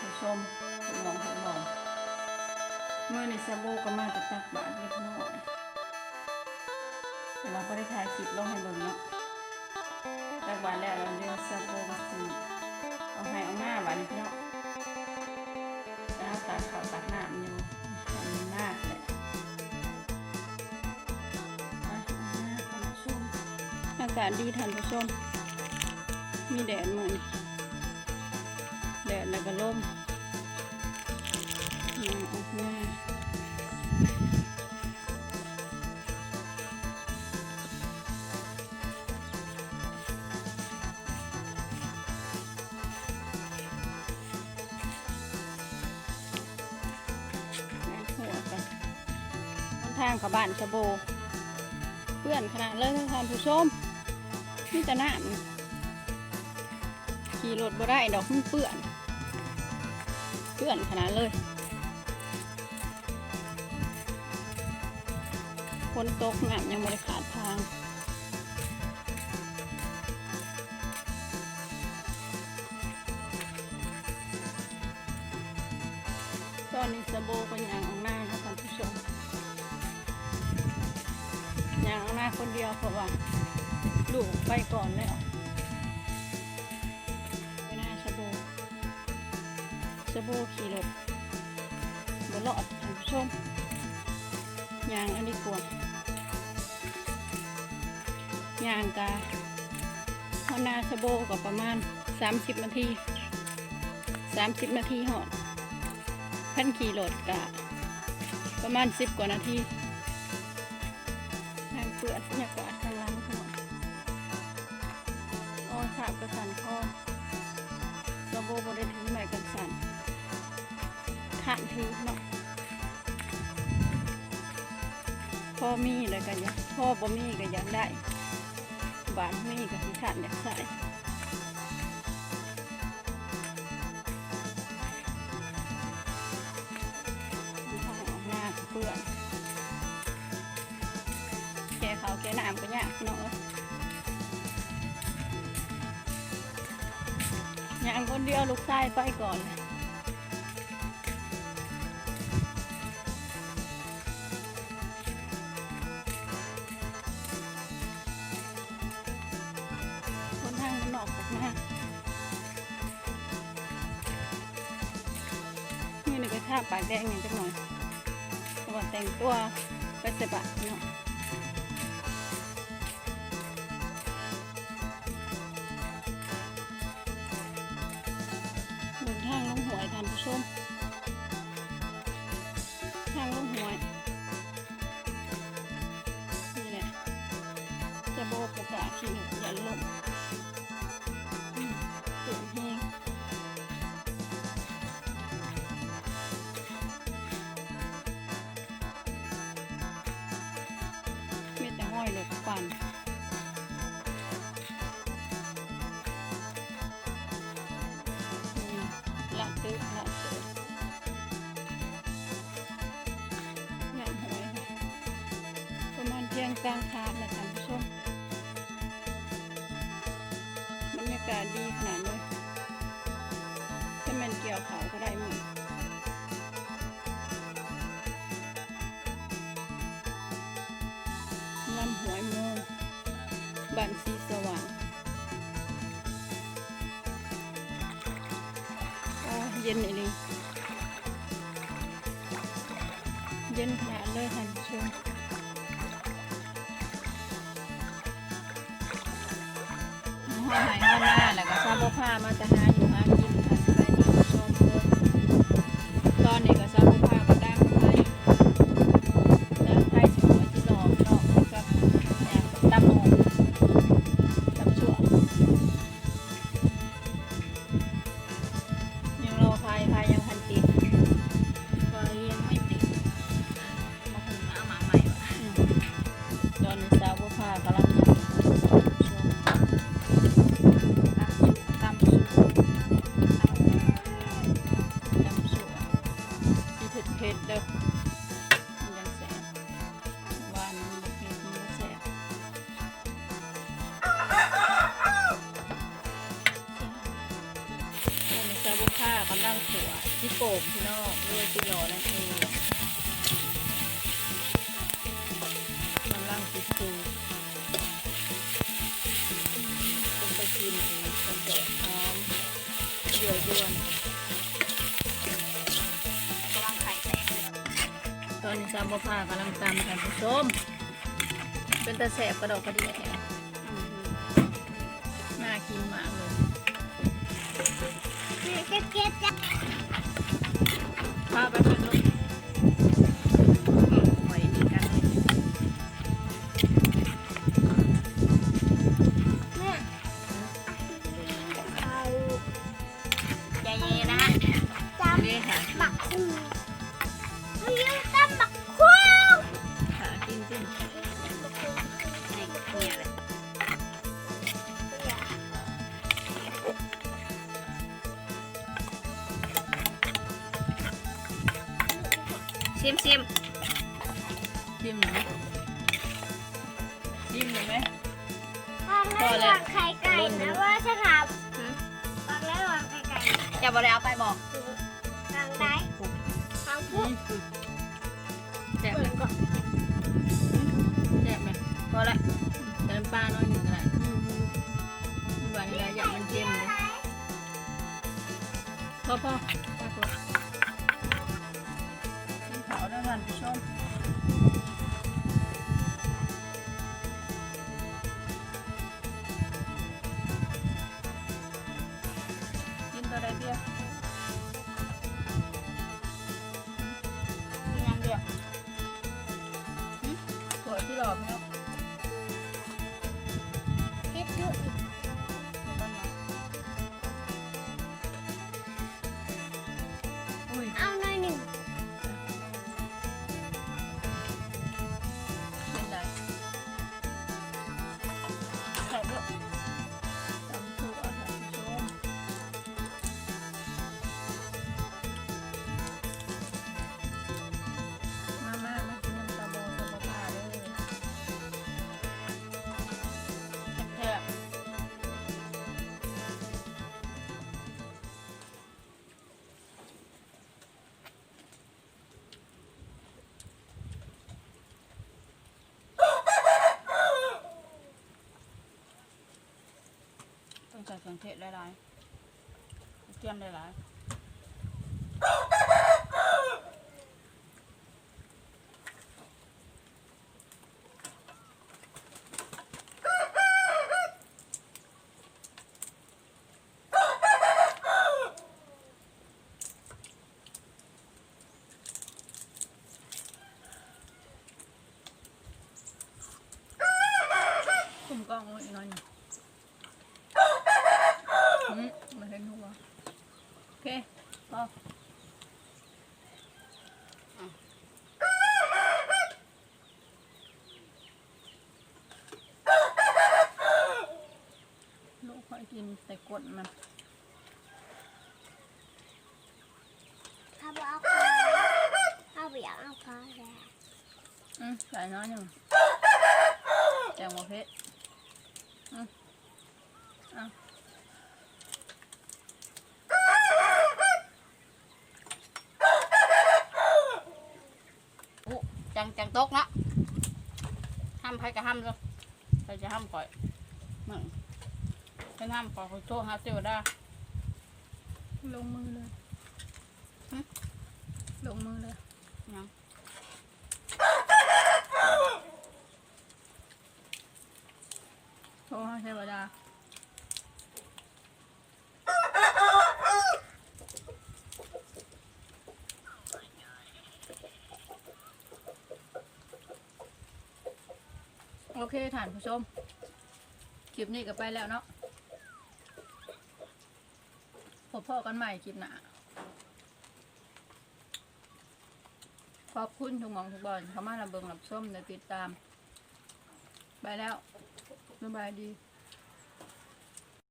ผู้ชมทดลองทดลองเมื่อในซาโบก็มาจากตักบาทเล็กน้อยแต่เราก็ได้ถ่ายคลิปลงให้เบิ่งเนาะตักบาทแล้วเราเรียกซาโบก็สิเอาให้เอาหน้าบาทนี้พี่เนาะแล้วตักข้าวตักน้ำอยู่ทำหน้าแหละอะเอาหน้าผู้ชมอากาศดีท่านผู้ชม มีแดดมือนี่ แล้วก็ล่มมาออกมาทางกับบ้านชะโบ เพื่อนขนาดเลยท่านผู้ชมนี่แต่น้ำขี่รถบ่ได้ดอกมันเปื่อน เปื่อนขนาดเลยฝนตกน้ำยังไม่ได้ขาดทางตอนนี้สะโบก็ยางออกหน้าครับท่านผู้ชมยางออกหน้าคนเดียวเพราะว่าลูกไปก่อนแล้ว ชะโบขี่รถบนรอดท่านผู้ชมยางอันนี้กลัวยางกาพอนาชะโบก็ประมาณ 30 นาที 30 นาทีหอดขั้นขี่รถกะประมาณ 10 กว่านาทีทางเปื่อนอยากกวาดข้างล่างขนมโอ้ยขาบกระสันคอกระโบบได้ถือใหม่กันสัน ขานถือเนาะพ่อมีเลยกันยังพ่อบ่มีก็อยากได้บานมีก็สิขานอยากใส่างออกหน้าเพื่อนแกเขาแกน้ำก็ยากเนาะอย่างคนเดียวลูกชายไปก่อน ท่าปากแดงอย่างจังหน่อยแต่ว่าแต่งตัวไปสบะเนาะ อ้อยรถปั่นนี่ละตึกละตึกงานหวยค่ะประมาณเที่ยงกลางทางนะท่านผู้ชมบรรยากาศดีขนาดเลยถ้ามันเกี่ยวเขาก็ได้ บันสีสว่างเย็นอีหลีเย็นขนาดเลยท่านชมหอยหายหองหน้าแล้วก็ซาบผ้ามาจะหา ที่โป่งพี่น้องด้วยที่รอนั่นเองกำลังติดตูเป็นไปกินเป็นแต่หอมเดือดยวนกำลังไข่แตกเลยตอนนี้ซามบผ้ากำลังตำท่านผู้ชมเป็นตะแสบกระดอกกระเดียแท้น่ากินมากเลยเก็บเก็บจ้ะ พาไปเป็นลูกหอยดีกันเนี่ยเอาใจเย็นนะฮะจเรียกหาำบักคูมันยั ชิมชิมจิ้มหน่อยจิ้มเลยไหมวางไว้วางไข่ไก่นะว่าจะถามวางไว้วางไข่ไก่จะบอกเลยเอาไปบอกวางได้เอาอืปุ๊บมแซ่บไหมแซ่บไหมพอละเติมปลาหน้อยหนึ่งก็ได้หวานอะไรอย่างมันเค็มเลยพอพอ กิน ใส่เครื่องเทศหลายๆเจียมหลายๆคุมกล้องไว้อีกหน่อยหนึ่งอืมมาเห็นหัวโอเค พอลูกค่อยกินแต่กดมันเอาไปเอาพอเอาไปอยากเอาพอแล้วอืมใส่น้อยหนึ่งแจงหัวเพชรอืมเอา จังจังตกนะห้ามใครก็ห้ามเลยใครจะห้ามก่อยมึงให้ห้ามก่อยขอโทษฮะเสียวได้ลงมือเลยหึลงมือเลย ยัง โทรให้เทวดาโอ เคท่านผู้ชม คลิปนี้ก็ไปแล้วเนาะพบพ่อกันใหม่คลิปหน้าขอบคุณทุกมองทุกบอลเข้ามาระเบิงรับส้มและติดตาม ไปแล้วสบายดี